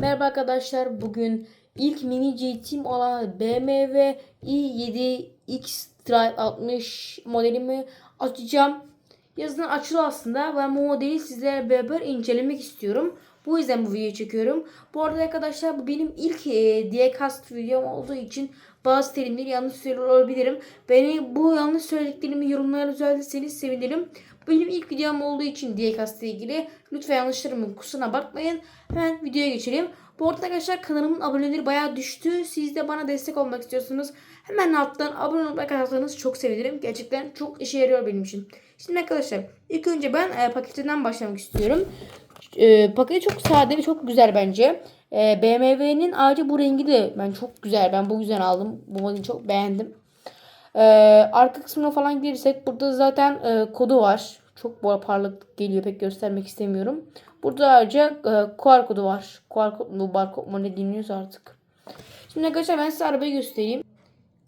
Merhaba arkadaşlar. Bugün ilk mini GT'm olan BMW i7 X Drive 60 modelimi açacağım. Yazın açılı aslında. Ben bu modeli sizlerle beraber incelemek istiyorum. Bu yüzden bu videoyu çekiyorum. Bu arada arkadaşlar bu benim ilk e, Diecast videom olduğu için bazı terimleri yanlış söylüyor olabilirim. Beni bu yanlış söylediklerimi yorumlara düzeltirseniz sevinirim. Bu benim ilk videom olduğu için Diecast ile ilgili. Lütfen yanlışlarımın kusuruna bakmayın. Hemen videoya geçelim. Bu arada arkadaşlar kanalımın aboneleri bayağı düştü. Siz de bana destek olmak istiyorsunuz. Hemen alttan abone olmayı atarsanız çok sevinirim. Gerçekten çok işe yarıyor benim için. Şimdi arkadaşlar ilk önce ben e, paketinden başlamak istiyorum. E, paketi çok sade ve çok güzel bence. E, BMW'nin ayrıca bu rengi de ben çok güzel. Ben bu yüzden aldım. Bu modeli çok beğendim. E, arka kısmına falan gelirsek burada zaten e, kodu var. Çok bu parlak geliyor pek göstermek istemiyorum. Burada ayrıca e, QR kodu var. QR kod mu barkod mu ne dinliyorsa artık. Şimdi arkadaşlar ben size arabayı göstereyim.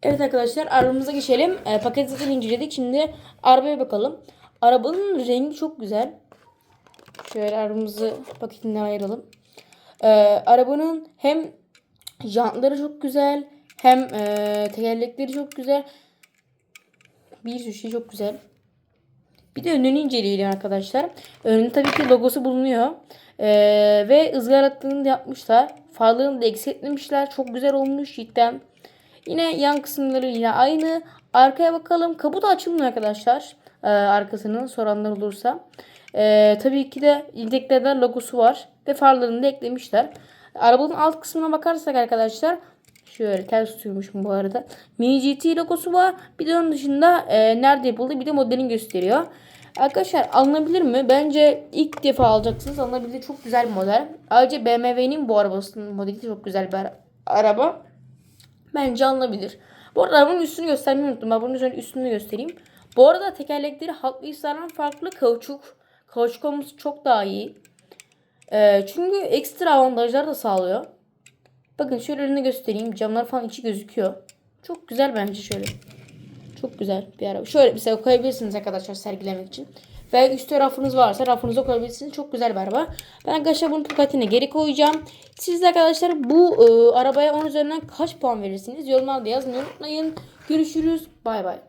Evet arkadaşlar arabamıza geçelim. E, paketi zaten inceledik. Şimdi arabaya bakalım. Arabanın rengi çok güzel. Şöyle arabamızı paketinden ayıralım. E, arabanın hem jantları çok güzel hem e, tekerlekleri çok güzel. Bir sürü şey çok güzel. Bir de önünü inceleyelim arkadaşlar. Önünde tabii ki logosu bulunuyor. Ee, ve ızgaratlığını da yapmışlar. Farlarını da eksik etmemişler. Çok güzel olmuş cidden. Yine yan kısımları yine aynı. Arkaya bakalım. Kapı da açılmıyor arkadaşlar. Ee, arkasının soranlar olursa. Ee, tabii ki de yedeklerden logosu var. Ve farlarını da eklemişler. Arabanın alt kısmına bakarsak arkadaşlar. Şöyle ters tutuyormuşum bu arada. Mini GT logosu var. Bir de onun dışında e, nerede yapıldı bir de modelini gösteriyor. Arkadaşlar alınabilir mi? Bence ilk defa alacaksınız. Alınabilir. Çok güzel bir model. Ayrıca BMW'nin bu arabasının modeli çok güzel bir ara- araba. Bence alınabilir. Bu arada arabanın üstünü göstermeyi unuttum. Arabanın üzerine üstünü göstereyim. Bu arada tekerlekleri Hot Wheels'lardan farklı kauçuk. Olması çok daha iyi. Ee, çünkü ekstra avantajlar da sağlıyor. Bakın şöyle önüne göstereyim. Camlar falan içi gözüküyor. Çok güzel bence şöyle. Çok güzel bir araba. Şöyle mesela koyabilirsiniz arkadaşlar sergilemek için. Ve üstte rafınız varsa rafınıza koyabilirsiniz. Çok güzel bir araba. Ben arkadaşlar bunun paketine geri koyacağım. Siz de arkadaşlar bu e, arabaya 10 üzerinden kaç puan verirsiniz? Yorumlarda yazmayı unutmayın. Görüşürüz. Bay bay.